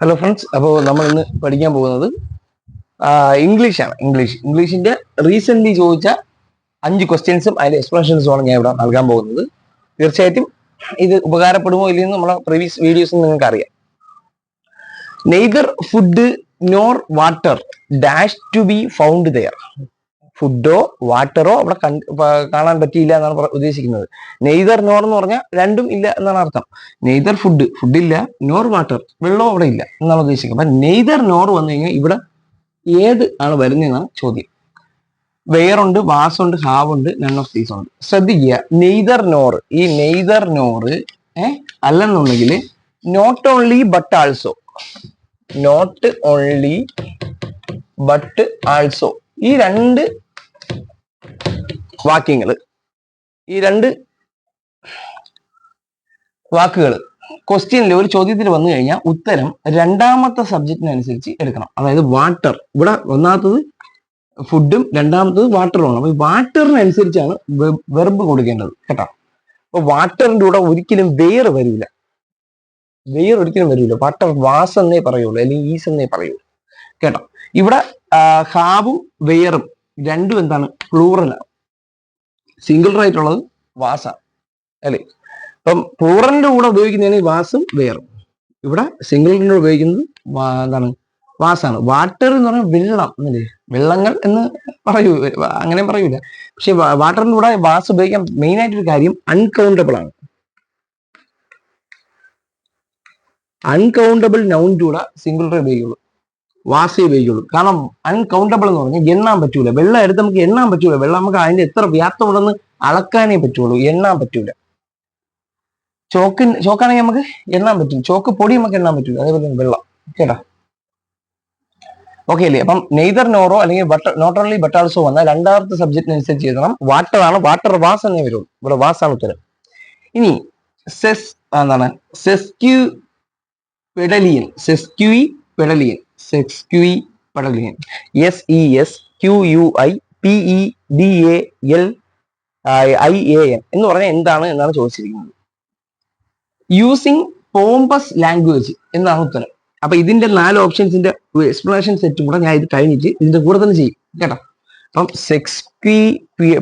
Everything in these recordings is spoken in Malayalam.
ഹലോ ഫ്രണ്ട്സ് അപ്പോൾ നമ്മൾ ഇന്ന് പഠിക്കാൻ പോകുന്നത് ഇംഗ്ലീഷ് ആണ് ഇംഗ്ലീഷ്. ഇംഗ്ലീഷിന്റെ റീസെന്റ് ചോദിച്ച അഞ്ച് ക്വസ്റ്റ്യൻസും അതിന്റെ എക്സ്പ്ലനേഷൻസും ആണ് ഞാൻ ഇവിടെ നൽകാൻ പോകുന്നത്. തീർച്ചയായിട്ടും ഇത് ഉപകാരപ്പെടുമോ ഇല്ലെന്ന് നമ്മളെ പ്രീവിയസ് വീഡിയോസ് നിങ്ങൾക്ക് അറിയാം neither food nor water dash to be found there ഫുഡോ വാട്ടറോ അവിടെ കണ്ട് കാണാൻ പറ്റിയില്ല എന്നാണ് ഉദ്ദേശിക്കുന്നത്. നെയ്തർ നോർ എന്ന് പറഞ്ഞാൽ രണ്ടും ഇല്ല എന്നാണ് അർത്ഥം. നെയ്തർ ഫുഡ് ഫുഡ് ഇല്ല നോർ വാട്ടർ വെള്ളവും അവിടെ ഇല്ല എന്നാണ് ഉദ്ദേശിക്കുന്നത്. അപ്പൊ നെയ്തർ നോർ വന്നു കഴിഞ്ഞാൽ ഇവിടെ ഏത് ആണ് വരുന്നതെന്നാണ് ചോദ്യം. വെയറുണ്ട് വാസുണ്ട് ഹാവുണ്ട് നൺ ഓഫ് ദീസ് ഉണ്ട്. ശ്രദ്ധിക്കുക നെയ്തർ നോർ ഈ നെയ്തർ നോർ ഏ അല്ലെന്നുണ്ടെങ്കിൽ not only but also not only but also ഈ രണ്ട് വാക്യങ്ങൾ ഈ രണ്ട് വാക്കുകൾ ക്വസ്റ്റ്യനിൽ ഒരു ചോദ്യത്തിൽ വന്നു കഴിഞ്ഞാൽ ഉത്തരം രണ്ടാമത്തെ സബ്ജക്റ്റിനനുസരിച്ച് എടുക്കണം. അതായത് വാട്ടർ ഇവിടെ ഒന്നാമത്തത് ഫുഡും രണ്ടാമത്തത് വാട്ടറുമാണ് അപ്പൊ വാട്ടറിനനുസരിച്ചാണ് വെർബ് കൊടുക്കേണ്ടത്. കേട്ടോ? അപ്പൊ വാട്ടറിന്റെ കൂടെ ഒരിക്കലും വേർ വരില്ല. വെയർ ഒരിക്കലും വരില്ല. വാട്ടർ വാസ് എന്നേ പറയുള്ളൂ. അല്ലെങ്കിൽ ഈസ് എന്നേ പറയുള്ളൂ. കേട്ടോ? ഇവിടെ ഹാവും വെയറും രണ്ടും എന്താണ്? പ്ലൂറലാണ് സിംഗിൾ റൈറ്റ് ഉള്ളത് വാസ അല്ലേ? അപ്പം പ്ലൂറലിന്റെ കൂടെ ഉപയോഗിക്കുന്നതാണ് വാസും വേറും. ഇവിടെ സിംഗിളിന്റെ ഉപയോഗിക്കുന്നത് എന്താണ്? വാസാണ്. വാട്ടർ എന്ന് പറഞ്ഞാൽ വെള്ളം എന്നല്ലേ വെള്ളങ്ങൾ എന്ന് പറയൂ അങ്ങനെ പറയൂല. പക്ഷെ വാട്ടറിന്റെ കൂടെ വാസ് ഉപയോഗിക്കാൻ മെയിൻ ആയിട്ടൊരു കാര്യം അൺകൗണ്ടബിൾ ആണ്. അൺകൗണ്ടബിൾ നൗൺ കൂടെ സിംഗിൾ ഉപയോഗിക്കുള്ളൂ. വാസേ ഉപയോഗിക്കുള്ളൂ. കാരണം അൺകൗണ്ടബിൾ എന്ന് പറഞ്ഞാൽ എണ്ണാൻ പറ്റൂല. വെള്ളം എടുത്ത് നമുക്ക് എണ്ണാൻ പറ്റൂല. വെള്ളം നമുക്ക് അതിന്റെ എത്ര വ്യാപ്തം വ്യാപ്തമുണ്ടെന്ന് അളക്കാനേ പറ്റുള്ളൂ. എണ്ണാൻ പറ്റൂല. ചോക്ക് ചോക്കാണെങ്കിൽ നമുക്ക് എണ്ണാൻ പറ്റും. ചോക്ക് പൊടി നമുക്ക് എണ്ണാൻ പറ്റൂല. അതേപോലെ വെള്ളം. കേട്ടോ? ഓക്കെ അല്ലേ? അപ്പം നെയ്തർ നോറോ അല്ലെങ്കിൽ ബട്ടർ നോട്ട് ഓൺലി ബട്ട് ആൾസോ വന്ന രണ്ടാമത്തെ സബ്ജക്റ്റിനനുസരിച്ച് എഴുതണം. വാട്ടർ ആണ്. വാട്ടർ വാസ് എന്നേ വരുള്ളൂ. ഇവിടെ വാസ് ആണ് ഉത്തരം. ഇനി സെസ് എന്താണ്? Sesquipedalian sesquipedalian sesquipedalian S E S Q U I P E D A L I A N എന്ന് പറഞ്ഞാൽ എന്താണ് എന്നാണ് ചോദിച്ചിരിക്കുന്നത്. യൂസിങ് പോംബസ് ലാംഗ്വേജ് എന്നാണ് ഉത്തരം. അപ്പൊ ഇതിന്റെ നാല് ഓപ്ഷൻസിന്റെ എക്സ്പ്ലനേഷൻ സെറ്റും കൂടെ ഞാൻ ഇത് കഴിഞ്ഞിട്ട് ഇതിന്റെ കൂടെ തന്നെ ചെയ്യും കേട്ടോ? അപ്പം സെക്സ്ക്വി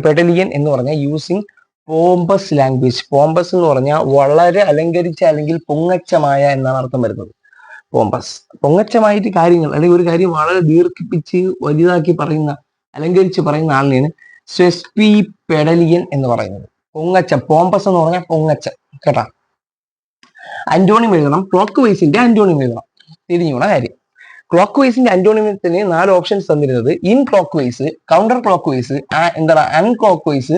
പെഡലിയൻ എന്ന് പറഞ്ഞാൽ യൂസിങ് പോംബസ് ലാംഗ്വേജ് പോംബസ് എന്ന് പറഞ്ഞാൽ വളരെ അലങ്കരിച്ച അല്ലെങ്കിൽ പൊങ്ങച്ചമായ എന്നാണ് അർത്ഥം വരുന്നത്. പോംപസ് പൊങ്ങച്ചമായിട്ട് കാര്യങ്ങൾ അല്ലെങ്കിൽ ഒരു കാര്യം വളരെ ദീർഘിപ്പിച്ച് വലുതാക്കി പറയുന്ന അലങ്കരിച്ച് പറയുന്ന ആളിനെയാണ് സ്വെസ്പി പെഡലിയൻ എന്ന് പറയുന്നത്. പൊങ്ങച്ച പോമ്പസ് എന്ന് പറഞ്ഞാൽ പൊങ്ങച്ച കേട്ടാ? അന്റോണിയം എഴുതണം. ക്ലോക്ക് വൈസിന്റെ അന്റോണിയം എഴുതണം. തിരിഞ്ഞുകൂടെ കാര്യം. ക്ലോക്ക് വൈസിന്റെ അന്റോണിയത്തിന് നാല് ഓപ്ഷൻസ് തന്നിരുന്നത്. In clockwise counter clock vice എന്താ അൺ clock vice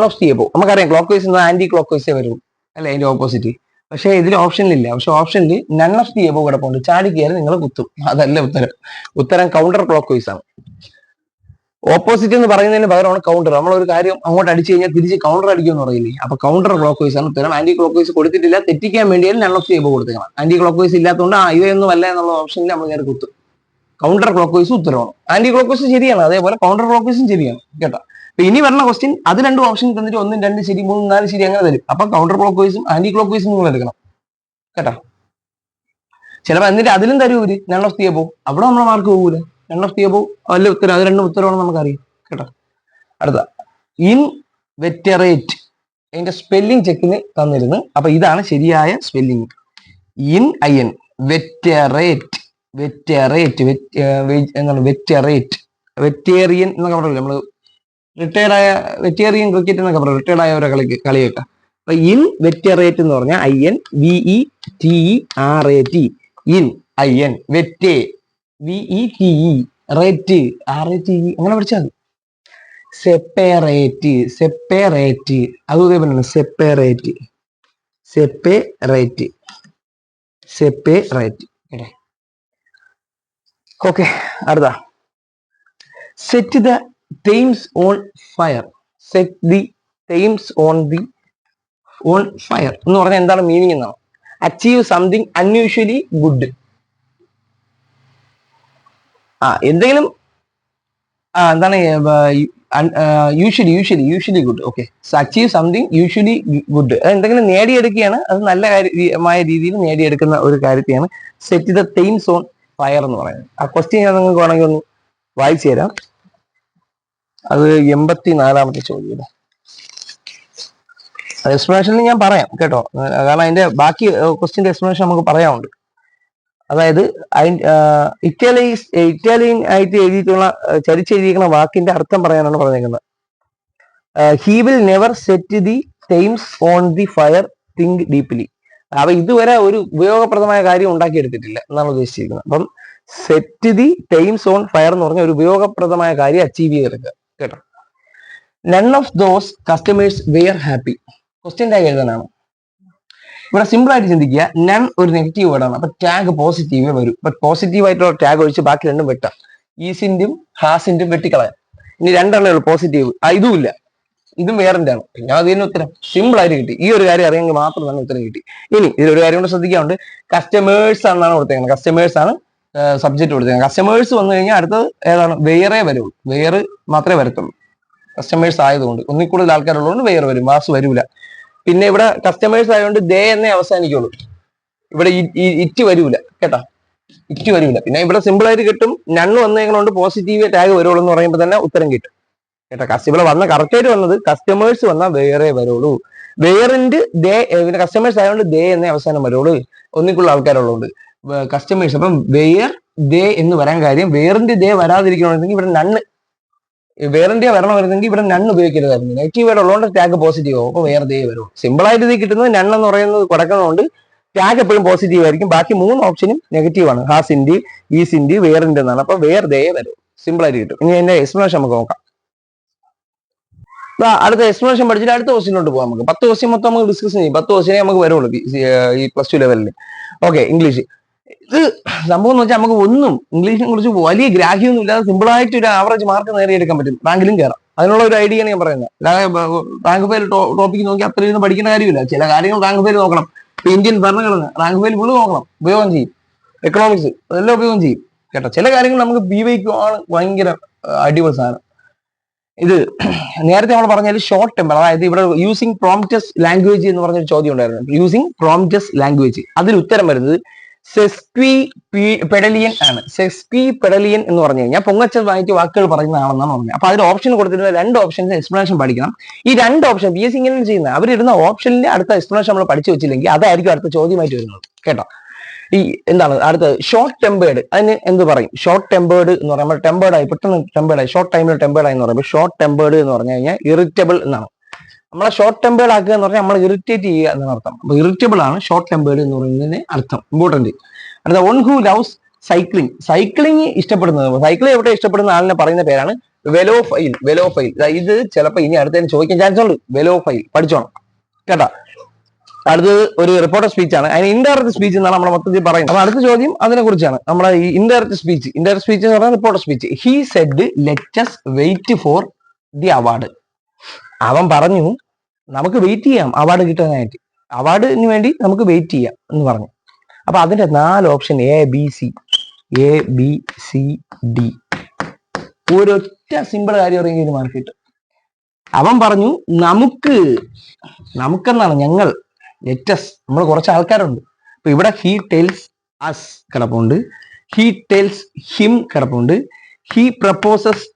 of the above നമുക്കറിയാം ക്ലോക്ക് വൈസ് ആന്റി ക്ലോക്ക് വൈസേ വരും അല്ലെ അതിന്റെ ഓപ്പോസിറ്റ്. പക്ഷേ ഇതിൽ ഓപ്ഷനിലില്ല പക്ഷെ ഓപ്ഷനിൽ നൺ ഓഫ് ദി എബോ കിടപ്പുണ്ട് ചാടി കയറി നിങ്ങൾ കുത്തും. അതല്ല ഉത്തരം. ഉത്തരം കൗണ്ടർ ക്ലോക്ക് വൈസ് ആണ്. ഓപ്പോസിറ്റ് എന്ന് പറയുന്നതിന് പകരമാണ് കൗണ്ടർ നമ്മൾ ഒരു കാര്യം അങ്ങോട്ട് അടിച്ചു കഴിഞ്ഞാൽ തിരിച്ച് കൗണ്ടർ അടിക്കുമെന്ന് പറയില്ലേ? അപ്പൊ കൗണ്ടർ ക്ലോക്ക് വൈസ് ആണ് ഉത്തരം. ആന്റി ക്ലോക്ക് വൈസ് കൊടുത്തിട്ടില്ല. തെറ്റിക്കാൻ വേണ്ടിയാലും നൺ ഓഫ് ദി എബോ കൊടുത്തേക്കണം ആന്റി ക്ലോക്ക് വൈസ് ഇല്ലാത്തതുകൊണ്ട് ആ ഇവയൊന്നും അല്ല എന്നുള്ള ഓപ്ഷനിൽ നമ്മൾ കയറി കുത്തും. കൗണ്ടർ ക്ലോക്ക് വൈസ് ഉത്തരമാണ് ആന്റി ക്ലോക്ക് വൈസ് ശരിയാണ്. അതേപോലെ കൗണ്ടർ ക്ലോക്ക് വൈസും ശരിയാണ്. കേട്ടോ? ഇനി വരുന്ന ക്വസ്റ്റ്യൻ അത് രണ്ട് ഓപ്ഷൻ തന്നിട്ട് ഒന്നും രണ്ട് ശരി മൂന്നും നാല് ശരി അങ്ങനെ തരും. അപ്പൊ കൗണ്ടർ ക്ലോക്ക് വൈസും ആന്റി ക്ലോക്ക് വൈസും നിങ്ങൾ എടുക്കണം. കേട്ടോ? ചിലപ്പോ എന്നിട്ട് അതിലും തരൂ ഇവർ. നൺ ഓഫ് എബോ അവിടെ നമ്മളെ മാർക്ക് പോകൂല. നൺ ഓഫ് ദി എബോ വല്ല ഉത്തരം. അത് രണ്ടും ഉത്തരവാണെന്ന് നമുക്കറിയാം. കേട്ടോ? അടുത്ത. ഇൻ വെറ്ററേറ്റ് അതിന്റെ സ്പെല്ലിംഗ് ചെക്കിന് തന്നിരുന്നു. അപ്പൊ ഇതാണ് ശരിയായ spelling in I N inveterate inveterate എന്താണ്? വെറ്ററേറ്റ് വെറ്റേറിയൻ എന്നൊക്കെ പറയില്ല നമ്മൾ? റിട്ടയർഡ് ആയ വെറ്റേറിയൻ ക്രിക്കറ്റ് എന്നൊക്കെ പറയും റിട്ടയർഡ് ആയവരെ കളി കളിയൊക്കെ. അപ്പൊ ഇൻ വെറ്ററേറ്റ് എന്ന് പറഞ്ഞാൽ I N V E T E R A T E in I N V E T E rate R A T E അങ്ങനെ പഠിച്ചാൽ മതി. സെപ്പറേറ്റ് സെപ്പറേറ്റ് അത് ഇതേപോലെ സെപ്പറേറ്റ് സെപ്പറേറ്റ് സെപ്പറേറ്റ് ഓക്കെ അടുത്ത. Set the Thames on fire set the Thames on the on fire എന്ന് പറഞ്ഞാൽ എന്താണ് മീനിങ് എന്നാണ് അച്ചീവ് സംതിങ് അൺയൂഷ്വലി ഗുഡ് ആ എന്തെങ്കിലും ആ എന്താണ് usually usually usually good okay achieve something usually good എന്തെങ്കിലും നേടിയെടുക്കുകയാണ്. അത് നല്ല കാര്യമായ രീതിയിൽ നേടിയെടുക്കുന്ന ഒരു കാര്യത്തെയാണ്. Set the Thames on fire എന്ന് പറയുന്നത്. ആ ക്വസ്റ്റ്യൻ ഞാൻ നിങ്ങൾക്ക് വേണമെങ്കിൽ ഒന്ന് വായിച്ചു തരാം. അത് എൺപത്തി നാലാമത്തെ ചോദ്യം എക്സ്പ്ലനേഷനിൽ ഞാൻ പറയാം കേട്ടോ. കാരണം അതിന്റെ ബാക്കി ക്വസ്റ്റ്യന്റെ എക്സ്പ്ലനേഷൻ നമുക്ക് പറയാമുണ്ട് അതായത് ഇറ്റാലിയൻ ഇറ്റാലിയൻ ആയിട്ട് എഴുതിയിട്ടുള്ള ചരിച്ചെഴുതിയിരിക്കുന്ന വാക്കിന്റെ അർത്ഥം പറയാനാണ് പറഞ്ഞേക്കുന്നത്. He will never set the Thames on the fire think deeply അവ ഇതുവരെ ഒരു ഉപയോഗപ്രദമായ കാര്യം ഉണ്ടാക്കിയെടുത്തിട്ടില്ല എന്നാണ് ഉദ്ദേശിച്ചിരിക്കുന്നത്. അപ്പം set the Thames on fire എന്ന് പറഞ്ഞ ഒരു ഉപയോഗപ്രദമായ കാര്യം അച്ചീവ് ചെയ്തെടുക്കുക. കേട്ടോ. None of those customers were happy question tag എഴുതാനാണ്. ഇവിടെ സിമ്പിൾ ആയിട്ട് ചിന്തിക്കുക. നൺ ഒരു നെഗറ്റീവ് വേർഡാണ് അപ്പൊ ടാഗ് പോസിറ്റീവേ വരും. ബട്ട് പോസിറ്റീവ് ആയിട്ടുള്ള ടാഗ് ഒഴിച്ച് ബാക്കി രണ്ടും വെട്ടാം. ഈസിന്റും ഹാസിന്റും വെട്ടിക്കളയാം. ഇനി രണ്ടെണ്ണേ ഉള്ളൂ പോസിറ്റീവ് ആ ഇതും ഇല്ല. ഇതും വേറെ ആണ് പിന്നെ അതിന് ഉത്തരം. സിമ്പിൾ ആയിട്ട് കിട്ടി. ഈ ഒരു കാര്യം അറിയാമെങ്കിൽ മാത്രം തന്നെ ഉത്തരം കിട്ടി. ഇനി ഇതിലൊരു കാര്യം കൂടെ ശ്രദ്ധിക്കാറുണ്ട് കസ്റ്റമേഴ്സ് എന്നാണ് കൊടുത്തേക്കുന്നത്. കസ്റ്റമേഴ്സ് ആണ് സബ്ജക്ട് കൊടുത്തേക്കുന്നത് കസ്റ്റമേഴ്സ് വന്നു കഴിഞ്ഞാൽ അടുത്തത് ഏതാണ്? വേറെ വരുള്ളൂ. വേറെ മാത്രമേ വരത്തുള്ളൂ. കസ്റ്റമേഴ്സ് ആയതുകൊണ്ട്. ഒന്നിൽ കൂടുതൽ ആൾക്കാരുള്ളതുകൊണ്ട് വേറെ വരും. വാസ് വരൂല. പിന്നെ ഇവിടെ കസ്റ്റമേഴ്സ് ആയതുകൊണ്ട് ദേ എന്നേ അവസാനിക്കുള്ളൂ. ഇവിടെ ഇറ്റ് വരൂല. കേട്ടാ? ഇറ്റ് വരൂല. പിന്നെ ഇവിടെ സിമ്പിൾ ആയിട്ട് കിട്ടും. നണ്ണ് വന്നേക്കൊണ്ട് പോസിറ്റീവ് ടാഗ് വരുള്ളൂ എന്ന് പറയുമ്പോൾ തന്നെ ഉത്തരം കിട്ടും. കേട്ടോ? കസ്റ്റമർ വന്ന കറക്റ്റ് ആയിട്ട് വന്നത് കസ്റ്റമേഴ്സ് വന്നാൽ വേറെ വരുള്ളൂ. വേറിന്റെ ദേ കസ്റ്റമേഴ്സ് ആയതുകൊണ്ട് ദേ എന്നേ അവസാനം വരുള്ളൂ. ഒന്നിക്കുള്ള ആൾക്കാരുള്ളതുകൊണ്ട്. കസ്റ്റമേഴ്സ് അപ്പം വെയർ ദേ എന്ന് വരാൻ കാര്യം വേറിന്റെ ദേ വരാതിരിക്കണമെന്നുണ്ടെങ്കിൽ ഇവിടെ നണ്ണ് വേറിന്റെ വരണമായിരുന്നെങ്കിൽ ഇവിടെ നണ്ണ് ഉപയോഗിക്കരുതായിരുന്നു. നെഗറ്റീവ് ആയിട്ട് ഉള്ളതുകൊണ്ട് ടാഗ് പോസിറ്റീവ് ആവും. അപ്പൊ വേറെ ദേ വരും. സിമ്പിൾ ആയിട്ട് ഇത് കിട്ടുന്നത് നണ്ണ് എന്ന് പറയുന്നത് കൊടുക്കുന്നതുകൊണ്ട് ടാഗ് എപ്പോഴും പോസിറ്റീവ് ആയിരിക്കും. ബാക്കി മൂന്ന് ഓപ്ഷനും നെഗറ്റീവ് ആണ്. ഈസ് ഇൻ വേറിന്റെ എന്നാണ്. അപ്പോൾ വേറെ ദേ വരും. സിമ്പിൾ ആയിട്ട് കിട്ടും. ഇനി അതിന്റെ എക്സ്പ്ലനേഷൻ നമുക്ക് നോക്കാം. അടുത്ത എക്സ്പ്ലനേഷൻ പഠിച്ചിട്ട് അടുത്ത ക്വസ്റ്റിനോട്ട് പോകാം നമുക്ക്. പത്ത് ക്വസ്റ്റ്യൻ മൊത്തം നമുക്ക് ഡിസ്കസ് ചെയ്യും. പത്ത് ക്വസ്റ്റ്യനെ നമുക്ക് വരുള്ളൂ ഈ പ്ലസ് ടു ലെവലിൽ ഓക്കെ ഇംഗ്ലീഷ് ഇത് സംഭവം എന്ന് വെച്ചാൽ നമുക്ക് ഒന്നും ഇംഗ്ലീഷിനെ കുറിച്ച് വലിയ ഗ്രാഹ്യമൊന്നും ഇല്ലാതെ സിമ്പിൾ ആയിട്ട് ഒരു ആവറേജ് മാർക്ക് നേടിയെടുക്കാൻ പറ്റും. റാങ്കിലും കയറാം അതിനുള്ള ഒരു ഐഡിയ ഞാൻ പറയുന്നത്. റാങ്ക് ഫയൽ ടോപ്പിക് നോക്കി അത്രയൊന്നും പഠിക്കേണ്ട കാര്യമില്ല. ചില കാര്യങ്ങൾ റാങ്ക് ഫയൽ നോക്കണം. ഇപ്പൊ ഇന്ത്യൻ ഭരണഘടന റാങ്ക് ഫയൽ ഫുള്ള് നോക്കണം. ഉപയോഗം ചെയ്യും. എക്കണോമിക്സ് അതെല്ലാം ഉപയോഗം ചെയ്യും. കേട്ടോ? ചില കാര്യങ്ങൾ നമുക്ക് ബി വൈക്കുവാണ് ഭയങ്കര ആ, അടിപൊളി സാധനം. ഇത് നേരത്തെ നമ്മൾ പറഞ്ഞാൽ ഷോർട്ട് ടെമ്പർ അതായത് ഇവിടെ യൂസിങ് പ്രോംറ്റസ് ലാംഗ്വേജ് എന്ന് പറഞ്ഞൊരു ചോദ്യം ഉണ്ടായിരുന്നു. യൂസിങ് പ്രോംറ്റസ് ലാംഗ്വേജ് അതിൽ ഉത്തരം വരുന്നത് സെസ്ക്വി പെഡലിയൻ ആണ്. സെസ്ക്വി പെഡലിയൻ എന്ന് പറഞ്ഞു കഴിഞ്ഞാൽ പൊങ്ങച്ചൽ വായിച്ച് വാക്കുകൾ പറയുന്നതാണെന്നാണ് പറഞ്ഞത്. അപ്പൊ അതിൽ ഓപ്ഷൻ കൊടുത്തിരുന്ന രണ്ട് ഓപ്ഷൻസ് എക്സ്പ്ലനേഷൻ പഠിക്കണം. ഈ രണ്ട് ഓപ്ഷൻ ബി എസ് ഇങ്ങനെ ചെയ്യുന്നത്. അവരിടുന്ന ഓപ്ഷനിൽ അടുത്ത എക്സ്പ്ലനേഷൻ നമ്മൾ പഠിച്ചു വെച്ചില്ലെങ്കിൽ അതായിരിക്കും അടുത്ത ചോദ്യമായിട്ട് വരുന്നത്. കേട്ടോ? ഈ എന്താണ്? അടുത്ത ഷോർട്ട് ടെമ്പേർഡ് അതിന് എന്ത് പറയും? ഷോർട്ട് ടെമ്പേർഡ് എന്ന് പറയുമ്പോൾ ടെമ്പേർഡ് ആയി പെട്ടെന്ന് ടെമ്പേർഡ് ആയി ഷോർട്ട് ടൈമിൽ ടെമ്പേർഡ് ആയി എന്ന് പറയുമ്പോൾ ഷോർട്ട് ടെമ്പേർഡ് എന്ന് പറഞ്ഞു കഴിഞ്ഞാൽ ഇറിറ്റബിൾ എന്നാണ്. നമ്മളെ ഷോർട്ട് ടെമ്പേർഡ് ആക്കുക എന്ന് പറഞ്ഞാൽ നമ്മൾ ഇറിറ്റേറ്റ് ചെയ്യുക എന്നാണ് അർത്ഥം. അപ്പൊ ഇറിറ്റബിൾ ആണ് ഷോർട്ട് ടെമ്പേർഡ് എന്ന് പറയുന്നതിന് അർത്ഥം. ഇമ്പോർട്ടന്റ് അടുത്ത one who loves cycling cycling ഇഷ്ടപ്പെടുന്നത്. സൈക്ലിംഗ് എവിടെ ഇഷ്ടപ്പെടുന്ന ആളിനെ പറയുന്ന പേരാണ് വെലോഫൈൽ വെലോഫൈൽ ഇത് ചിലപ്പോൾ ഇനി അടുത്തതിന് ചോദിക്കാൻ ചാൻസ് ഉണ്ട്. വെലോഫൈൽ പഠിച്ചോണം. കേട്ടാ? അടുത്തത് ഒരു റിപ്പോർട്ടർ സ്പീച്ച് ആണ്. അതിന് ഇൻഡയറക്റ്റ് സ്പീച്ച് എന്നാണ് നമ്മൾ മൊത്തത്തിൽ പറയുന്നത്. അപ്പൊ അടുത്ത ചോദ്യം അതിനെ കുറിച്ചാണ് നമ്മുടെ ഈ ഇൻഡയറക്റ്റ് സ്പീച്ച് ഇൻഡയറക്റ്റ് സ്പീച്ച് എന്ന് പറഞ്ഞാൽ reporter speech he said let's wait for the award അവൻ പറഞ്ഞു നമുക്ക് വെയിറ്റ് ചെയ്യാം. അവാർഡ് കിട്ടാനായിട്ട്. അവാർഡിന് വേണ്ടി നമുക്ക് വെയിറ്റ് ചെയ്യാം എന്ന് പറഞ്ഞു. അപ്പൊ അതിന്റെ നാല് option A B C A B C D ഒരൊറ്റ സിമ്പിൾ കാര്യം അറിയെങ്കിൽ മാർക്ക് കിട്ടും അവൻ പറഞ്ഞു നമുക്ക് നമുക്കെന്നാണ് ഞങ്ങൾ ലെറ്റസ് നമ്മൾ കുറച്ച് ആൾക്കാരുണ്ട്. അപ്പൊ ഇവിടെ ഹി ടെൽസ് അസ് കിടപ്പുണ്ട്. ഹി ടെൽസ് ഹിം കിടപ്പുണ്ട്. ഹി പ്രപ്പോസസ്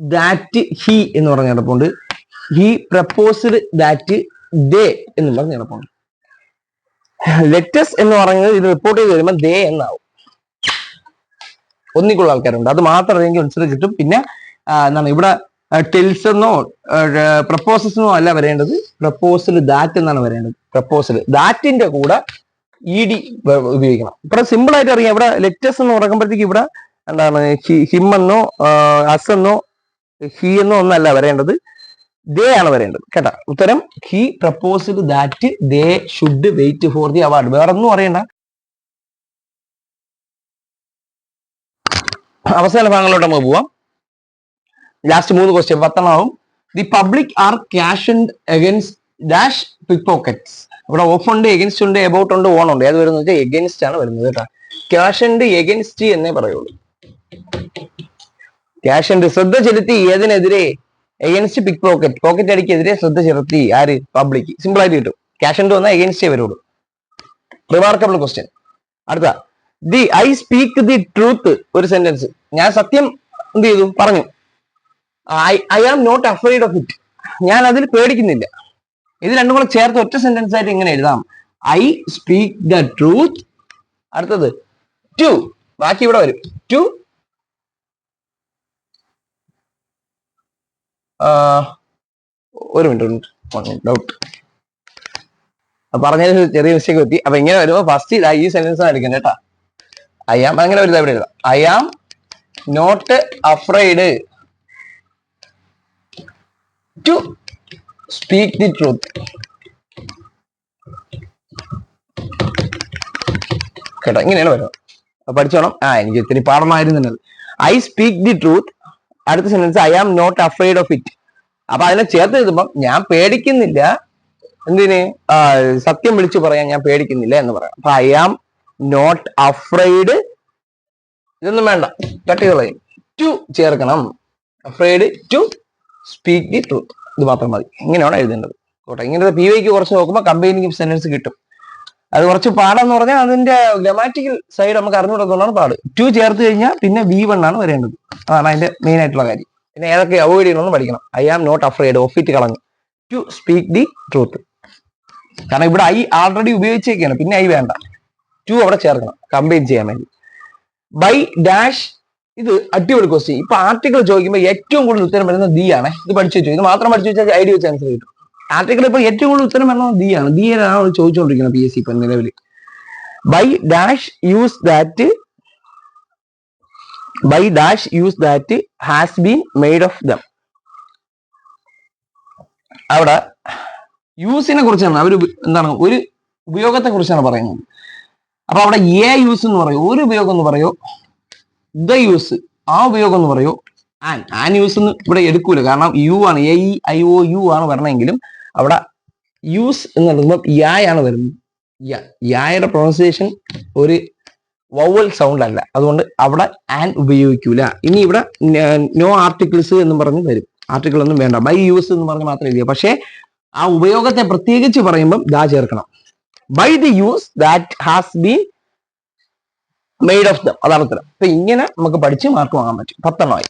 ദാറ്റ് ഹി എന്ന് പറഞ്ഞ കിടപ്പുണ്ട്. ഹി പ്രപ്പോസ്ഡ് ദാറ്റ് ദേ എന്ന് പറഞ്ഞ് കിടപ്പുണ്ട് ലെറ്റസ് എന്ന് പറയുന്നത് ഇത് റിപ്പോർട്ട് ചെയ്ത് വരുമ്പോൾ ദേ എന്നാവും. ഒന്നിക്കുള്ള ആൾക്കാരുണ്ട്. അത് മാത്രം എനിക്ക് മനസ്സിൽ കിട്ടും. പിന്നെ എന്താണ് ഇവിടെ ടെൽസ് എന്നോ പ്രപ്പോസസ് എന്നോ അല്ല വരേണ്ടത്. പ്രപ്പോസൽ ദാറ്റ് എന്നാണ് വരേണ്ടത്. പ്രപ്പോസൽ ദാറ്റിന്റെ കൂടെ ഇ ഡി ഉപയോഗിക്കണം. ഇവിടെ സിമ്പിൾ ആയിട്ട് അറിയാം. ഇവിടെ ലെറ്റസ് എന്ന് പറയുമ്പോഴത്തേക്ക് ഇവിടെ എന്താണ് ഹിം എന്നോ അസ് എന്നോ ഹി എന്നോ ഒന്നല്ല വരേണ്ടത്. ദേ ആണ് വരേണ്ടത് കേട്ടോ? ഉത്തരം he proposed that they should wait for the award വേറെ ഒന്നും അറിയണ്ട. അവസാന ഭാഗങ്ങളിലോട്ട് നമുക്ക് പോവാം. ലാസ്റ്റ് മൂന്ന് question പത്തണമാവും the public are cash against dash pickpockets ഇവിടെ ഓഫ് ഉണ്ട് എഗൻസ്റ്റ് ഉണ്ട് എബൌട്ട് ഉണ്ട് ഓൺ ഉണ്ട്. ഏത് വരുന്നത് വെച്ചാൽ എഗൻസ്റ്റ് ആണ് വരുന്നത് കേട്ടോ. ക്യാഷ് ആൻഡ് എഗൻസ്റ്റ് എന്നേ പറയുള്ളൂ. ക്യാഷ് ആൻഡ് ശ്രദ്ധ ചെലുത്തി ഏതിനെതിരെ എഗൻസ്റ്റ് പിക് പോക്കറ്റ് പോക്കറ്റ് അടിക്കെതിരെ ശ്രദ്ധ ചെലുത്തി ആര്? പബ്ലിക് സിമ്പിൾ ആയിട്ട് കിട്ടും. ക്യാഷ് ഉണ്ട് വന്നാൽ എഗൻസ്റ്റേ വരുള്ളൂ. റിമാർക്കബിൾ ക്വസ്റ്റ്യൻ അടുത്ത. The I speak the truth ഒരു സെന്റൻസ് ഞാൻ സത്യം എന്ത് ചെയ്തു? പറഞ്ഞു. I I am not afraid of it ഞാൻ അതിൽ പേടിക്കുന്നില്ല. ഇത് രണ്ടും കൂടെ ചേർത്ത് ഒറ്റ സെന്റൻസ് ആയിട്ട് ഇങ്ങനെ എഴുതാം. ഐ സ്പീക്ക് ദ ട്രൂത്ത് അടുത്തത്. ടു ബാക്കി ഇവിടെ വരും. ടു ഒരു മിനിറ്റ് ഡൗട്ട് പറഞ്ഞതിന് ചെറിയ മിസ്റ്റേക്ക് പറ്റി. അപ്പൊ ഇങ്ങനെ വരുമ്പോ ഫസ്റ്റ് ഇതാ ഈ സെന്റൻസ് ആയിരിക്കും കേട്ടാ. ഐ ആം അങ്ങനെ ഒരു ഇവിടെ എഴുതാം. I am not afraid to speak the truth കേട്ടോ ഇങ്ങനെയാണ് വരുന്നത്. പഠിച്ചോണം. ആ എനിക്ക് ഇത്തിരി പാഠമായിരുന്നു ഐ സ്പീക്ക് ദി ട്രൂത്ത് അടുത്ത sentence I am not afraid of it അപ്പൊ അതിനെ ചേർത്ത് എഴുതുമ്പോൾ ഞാൻ പേടിക്കുന്നില്ല. എന്തിന്? സത്യം വിളിച്ചു പറയാൻ ഞാൻ പേടിക്കുന്നില്ല എന്ന് പറയാം. അപ്പൊ ഐ ആം നോട്ട് അഫ്രൈഡ് ഇതൊന്നും വേണ്ട. കട്ട് കളയും ടു ചേർക്കണം. Afraid to speak the truth ഇത് മാത്രം മതി. ഇങ്ങനെയാണ് എഴുതേണ്ടത്. കോട്ടെ ഇങ്ങനത്തെ പി വൈക്ക് കുറച്ച് നോക്കുമ്പോൾ കമ്പൈനിങ് സെന്റൻസ് കിട്ടും. അത് കുറച്ച് പാടെന്ന് പറഞ്ഞാൽ അതിന്റെ ഗ്രമാറ്റിക്കൽ സൈഡ് നമുക്ക് അറിഞ്ഞുകൊടുക്കുന്നതാണ് പാട്. ടു ചേർത്ത് കഴിഞ്ഞാൽ പിന്നെ വി വൺ ആണ് വരേണ്ടത്. അതാണ് അതിന്റെ മെയിൻ ആയിട്ടുള്ള കാര്യം. പിന്നെ ഏതൊക്കെ അവോയ്ഡ് ചെയ്യണമെന്ന് പഠിക്കണം. I am not afraid of it കളഞ്ഞു. ടു സ്പീക്ക് ദി ട്രൂത്ത് കാരണം ഇവിടെ ഐ ആൾറെഡി ഉപയോഗിച്ചേക്കാണ്. പിന്നെ ഐ വേണ്ട. ടു അവിടെ ചേർക്കണം. കമ്പൈൻ ചെയ്യാൻ വേണ്ടി. ബൈ ഡാഷ് ഇത് അടിപൊളി ക്വസ്റ്റ്യൻ ഇപ്പൊ ആർട്ടിക്കിൾ ചോദിക്കുമ്പോൾ ഏറ്റവും കൂടുതൽ ഉത്തരം വരുന്നത് ദി ആണ്. ഇത് പഠിച്ചു വെച്ചു? ഇത് മാത്രം പഠിച്ചു വെച്ചാൽ ഐഡിയ വെച്ച് ആൻസർ കിട്ടും. ആർട്ടിക്കിൾ ഇപ്പൊ ഏറ്റവും കൂടുതൽ ഉത്തരം വരുന്നത് ദി ആണ്. ദി ആണ് ചോദിച്ചുകൊണ്ടിരിക്കുന്നത് പി എസ് സി ഇപ്പൊ നിലവിൽ by dash use that by dash use that has been made of them അവിടെ യൂസിനെ കുറിച്ചാണ് അവർ എന്താണ് ഒരു ഉപയോഗത്തെ കുറിച്ചാണ് പറയുന്നത്. അപ്പൊ അവിടെ എ യൂസ് എന്ന് പറയോ. ഒരു ഉപയോഗം എന്ന് പറയോ? ദ യൂസ് ആ ഉപയോഗം എന്ന് പറയോ? ആൻ ആൻ യൂസ് എന്ന് ഇവിടെ എടുക്കൂല. കാരണം യു ആണ്. A E I O U ആണ് വരണമെങ്കിലും അവിടെ യൂസ് എന്ന് പറയുമ്പോൾ യായാണ് വരുന്നത്. യായുടെ പ്രൊണൗൺസിയേഷൻ ഒരു വവൽ സൗണ്ട് അല്ല. അതുകൊണ്ട് അവിടെ ആൻ ഉപയോഗിക്കൂല. ഇനി ഇവിടെ നോ ആർട്ടിക്കിൾസ് എന്ന് പറഞ്ഞ് വരും. ആർട്ടിക്കിൾ ഒന്നും വേണ്ട. ബൈ യൂസ് എന്ന് പറഞ്ഞ് മാത്രമേ എഴുതിയ. പക്ഷേ ആ ഉപയോഗത്തെ പ്രത്യേകിച്ച് പറയുമ്പം ദാ ചേർക്കണം. By the use that has been made of them അതാണ് ഉത്തരം. അപ്പൊ ഇങ്ങനെ നമുക്ക് പഠിച്ച് മാർക്ക് വാങ്ങാൻ പറ്റും. പത്തെണ്ണമായി.